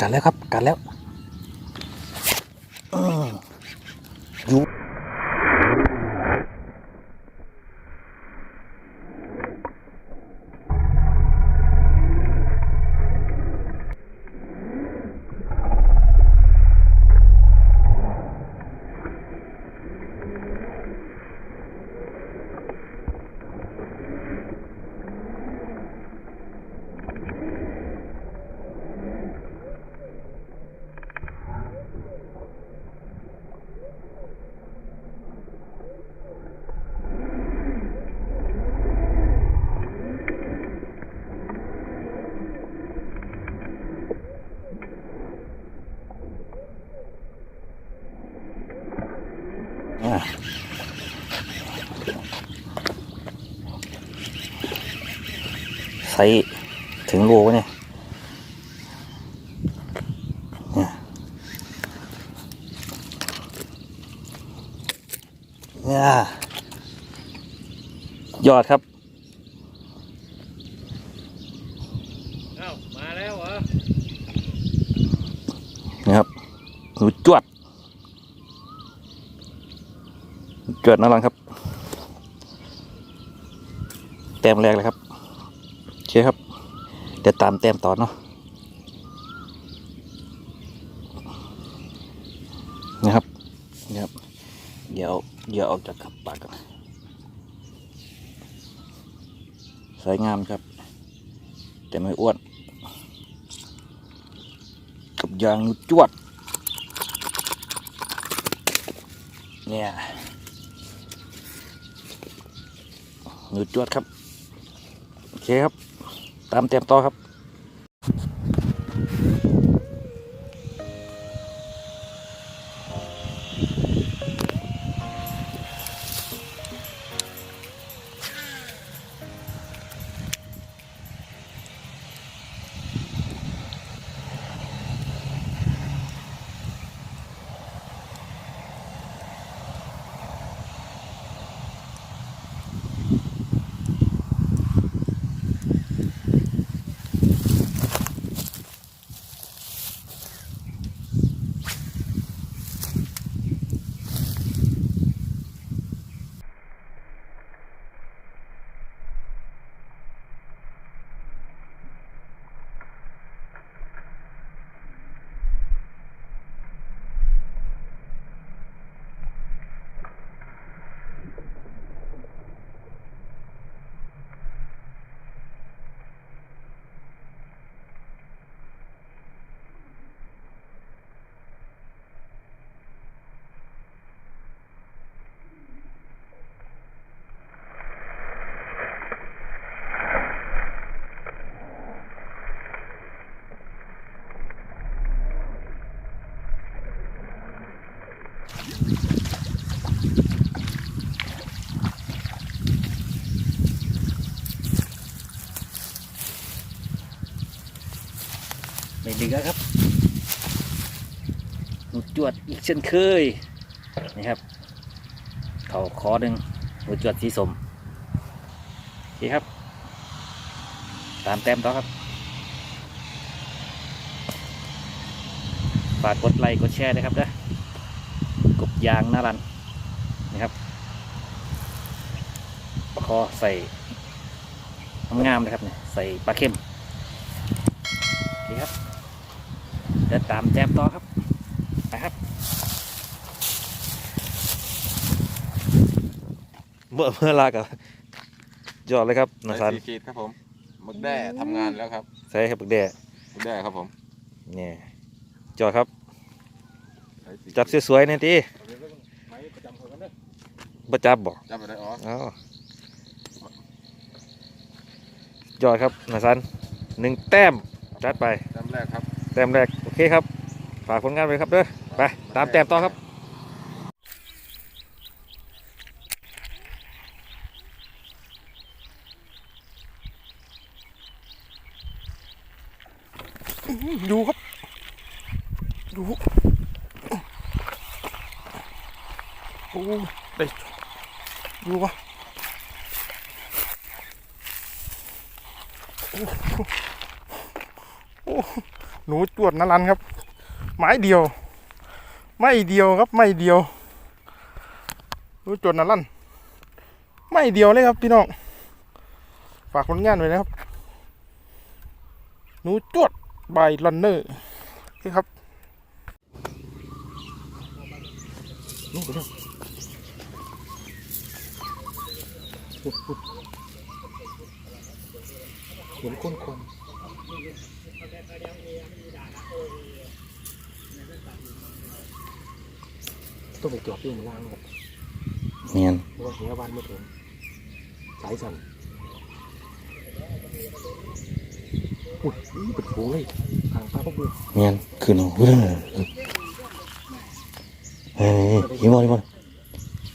กันแล้วครับกันแล้ว ใส่ถึงโลวะเนี่ยเนี่ยเนี่ยยอดครับอ้าวมาแล้วเหรอนะครับหนูจวดจวดน่ารักครับ แต้มแรกเลยครับโอ เคครับ เดี๋ยวตามแต้มต่อเนาะนะครับนะครับ เดี๋ยวเดี๋ยวออกจากขับปากกันสวยงามครับ แต่ไม่อ้วน กับยางนูจวด เนี่ยนูจวดครับ เคครับ ตามเตรียมต่อครับ ไม่ดึกแล้วครับหนูจวดอีกเช่นเคยนี่ครับ เขาคอหนึ่งหนูจวดสีสมโอเคครับ ตามแต้มต่อครับฝากกดไลค์กดแชร์ด้วยครับเด้อ กบยางหน้ารันนี่ครับปลาคอใส่งามๆเลยครับเนี่ยใส่ปลาเค็มโอเคครับเดินตามแจมต่อครับไปครับเมื่อเมื่อลากับยอดเลยครับนาใส่ซันสี่ขีดครับผมหมึกแด้ทำงานแล้วครับใส่ให้ปักแด่หมึกแด้ครับผมเนี่ยจอดครับใส่สี่ จับสวยๆหนี่อยทีไม้ประจำเขากันเด้อประจับบอกจับไปได้อ๋ออ๋อยอดครับนาซันหนึ่งแต้มจัดไปจำแรกครับ แต้มแรก โอเคครับ ฝากผลงานไว้ครับเด้อไป ตามแต้มต่อครับ ดูครับ ดูโอ้ได้ดูวะโอ้โหนูจวดนรันครับ ไม้เดียว ไม่เดียวครับไม่เดียวหนูจวดนรันไม่เดียวเลยครับพี่น้องฝากผลงานไว้นะครับ หนูจวดบายลันเนอร์นี่ครับนี่ไปเร็วปุ๊บปุ๊บเห็นคนคน ต้องไปจอดที่มันล่างครับเนียนเพราะว่าเสียบ้านไม่ถึงสายสั่นอุ้ยนี่เป็นโูเลยทางป้าพวกมึงเนียนคือหนูเฮ้ยเฮ้ยหิมอนหิมอน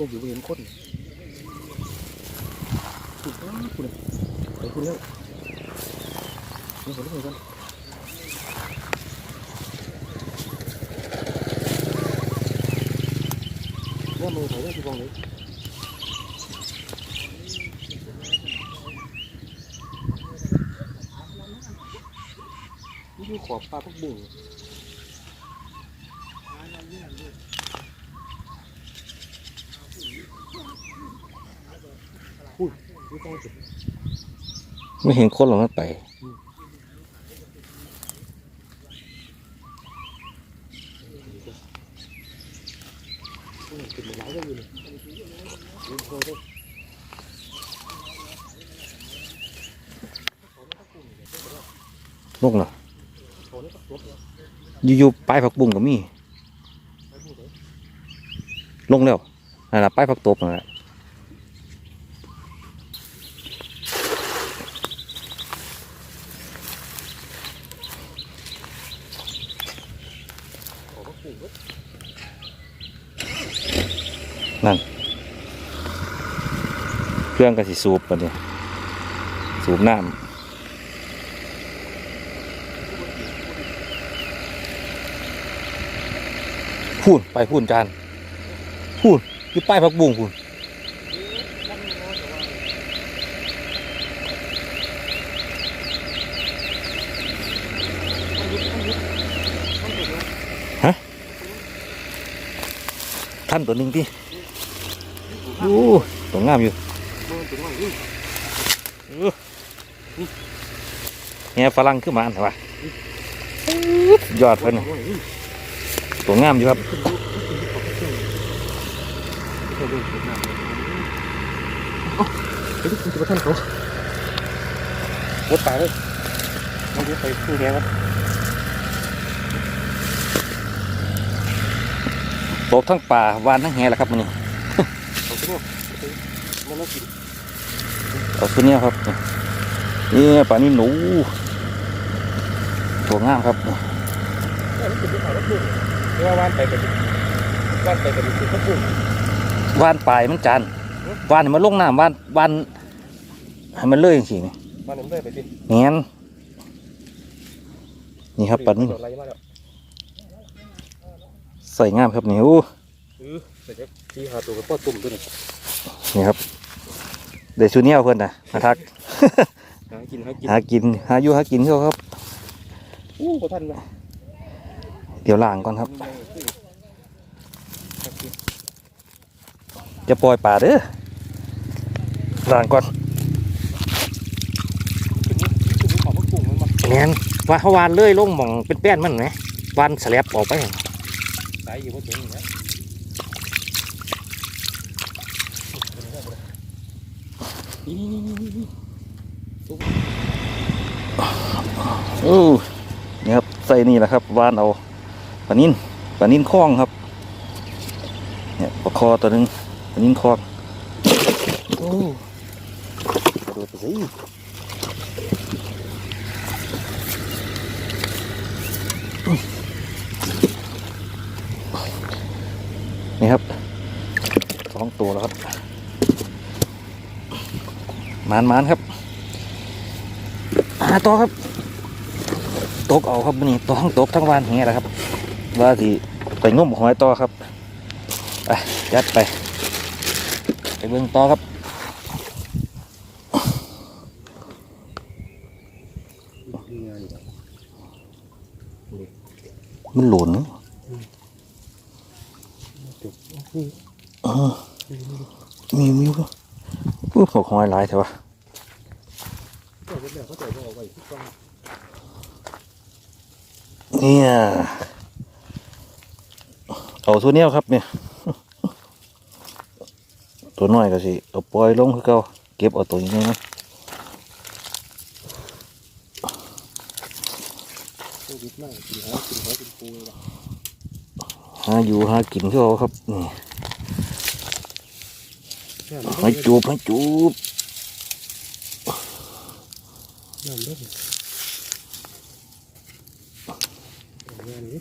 ยังอยู่เห็นคนคุณคุณไปคุณแล้ว นี่ผมต้องไปกันว่ามือถ่ายได้ที่กองเลยนี่คือขอบปลาพวกบุ่งไม่เห็นคนหรอกนั่นไป อืมจุดมันหลายก็อยู่เลยดูโชว์ด้วย ลกเหรออยู่ๆปลายผักบุ้งก็มีลงแล้วนั่นแหละปลายผักตบนั่นแหละขอพระปู่ก็เครื่องก็สิสูบปะเนี่ยสูบน้ำ พูนไปพูนจานพูนอยู่ป้ายผักบุ้งพูนท่านตัวหนึ่งที่อยู่ตัวงามอยู่มันเป็นว่าอุ้ยแง่ฝรั่งขึ้นมาอันไหนวะยอดเพิ่นน่ะอุ้ยอุ้ย ตัวงามอยู่ครับขึ้นดูขึ้นดูขอบพระปู่เขาดูสุดหนักเลยเอ้าไปดูคุณจะมาท่านเขาวดตายเลยไม่ได้ไปคู่แกวตบทั้งป่าวานทั้งแหแหละครับมันนี่เอาไปดูมันเอาตัวนี้ยครับนี่ป่านี้หนูตัวงามครับ เออนี่เป็นที่ขายพระปู่เรียกว่าว่านไปกันดิว่านไปกันดิคือพระปู่วานปลายมันจานวานให้มันลงน้ำวานวานให้มันเลยจริงๆนี่ว่านนี้มันได้ไปสิแง่นนี่ครับป่านี้ไรมาแล้วใส่งามครับนี่โอ้เออแต่จะที่หาตัวกับพ่อตุ่มด้วยนี่นี่ครับเดี๋ยวชูเนี้ยเพื่อนนะมาทักหากินหากินหากินหาอยู่หากินเขาครับอู้บ่ทันนะ เดี๋ยวล้างก่อนครับ จะปล่อยป่าเด้อล้างก่อนขึ้นนี่ขึ้นว่าว่าเขาวานเลยลงหมองเป็นแป้นมันไหมวานสลบออกไปสายอยู่บนถึงอย่างเงี้ยนี่นี่นี่นี่นี่โอ้นี่ครับใส่นี่แหละครับวานเอา ปลานินปลานินคล้องครับ เนี่ยปลาคอตัวหนึ่งปลานินคล้องโอ้กระโดดไปสินี่ครับสองตัวแล้วครับมานมานๆครับหาต่อครับ ตกเอาครับมื้อนี่ต้องตกทั้งวันอย่างเงี้ยแหละครับ ว่าสิไปงมหอยต่อครับไปยัดไป ไปเบิ่งต่อครับมันหล่นจุดนี่เออมีมีก็ปุ๊บหกหอยหลายเถอะวะเดี๋ย เขาจะเอาไว้ที่กองเนี่ยเอาตัวเนี้ยครับเนี่ยตัวน้อยก็สิเอาปล่อยลงคือเก่าเก็บเอาตัวนี้นะโควิดมากกินหอยกินหอยกินปูเลยหาอยู่หากินคือเอาครับนี่น้ำให้จูบให้จูบน้ำเด้อเอางานนี้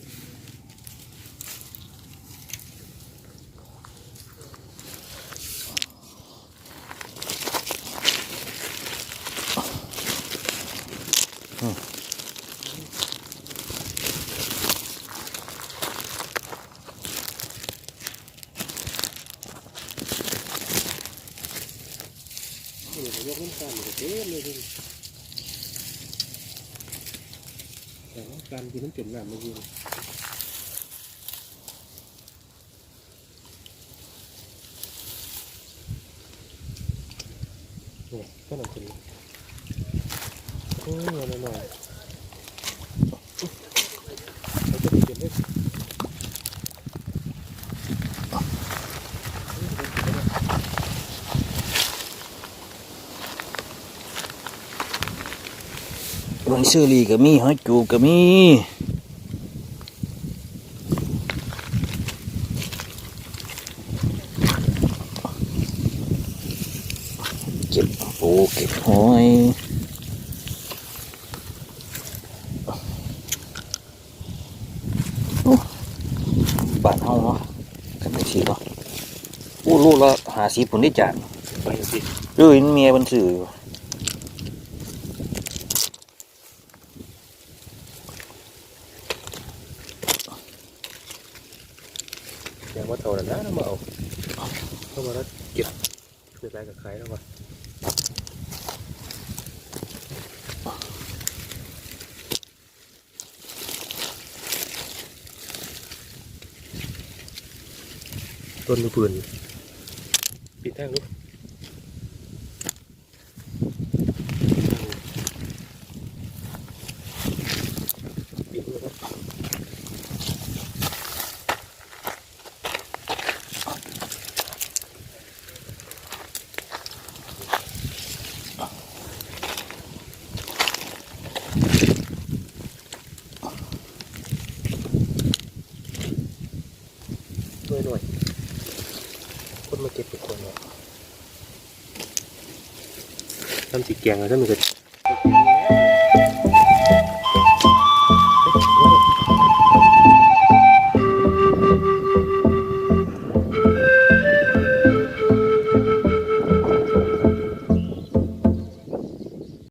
ยกน้ำตาลอยู่เต็มเลยดิแต่ว่า การกินน้ำเปลี่ยนน้ำไม่ยิงเนี่ยก็น่าจะดีโอ้ยหน่อยหน่อยเราจะไปเก็บได้ มันเชอรี่ก็มีหอยจูบก็มีเก็บปูเก็บหอยโอ้บ้านเฮาเนาะกันไปสิเนาะอู้ลูกละหาสิผลได้จานไปสิเรื่องเมียมันสื่ออยู่ อย่างว่าเท่า นั้นนะมาเอาเข้ามาแล้วเก็บเก็บอะไรกับใครแล้ววะต้นมือปืนปิดแท่งลูกปิดมือครับ ด้วยหน่อยคนมาเก็บเป็นคนเนี่ย ทำสีแกงแล้วท่านมันก็